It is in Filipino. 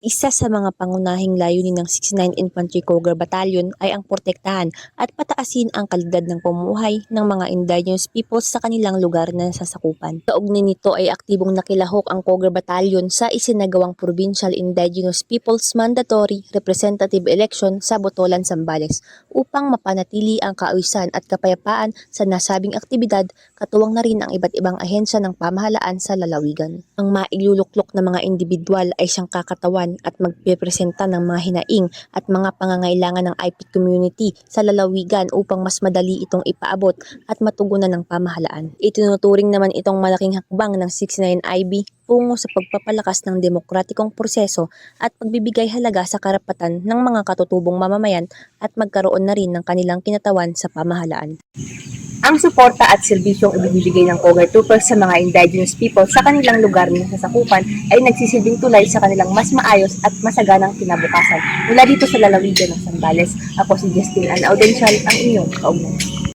Isa sa mga pangunahing layunin ng 69 Infantry Cougar Battalion ay ang protektahan at pataasin ang kalidad ng pamumuhay ng mga indigenous peoples sa kanilang lugar na sasakupan. Kaugnay nito ay aktibong nakilahok ang Cougar Battalion sa isinagawang Provincial Indigenous Peoples Mandatory Representative Election sa Botolan, Zambales upang mapanatili ang kaayusan at kapayapaan sa nasabing aktibidad katuwang na rin ang iba't ibang ahensya ng pamahalaan sa lalawigan. Ang mailuluklok na mga individual ay siyang kakatawan at magpipresenta ng mga hinaing at mga pangangailangan ng IP community sa lalawigan upang mas madali itong ipaabot at matugunan ng pamahalaan. Itinuturing naman itong malaking hakbang ng 69IB tungo sa pagpapalakas ng demokratikong proseso at pagbibigay halaga sa karapatan ng mga katutubong mamamayan at magkaroon na rin ng kanilang kinatawan sa pamahalaan. Ang suporta at serbisyong ibinibigay ng Cougar Troopers sa mga indigenous people sa kanilang lugar na sasakupan ay nagsisilbing tulay sa kanilang mas maayos at masaganang kinabukasan. Mula dito sa lalawigan ng Sambales, ako si Justine Ann Audencial, ang inyong kaugnay.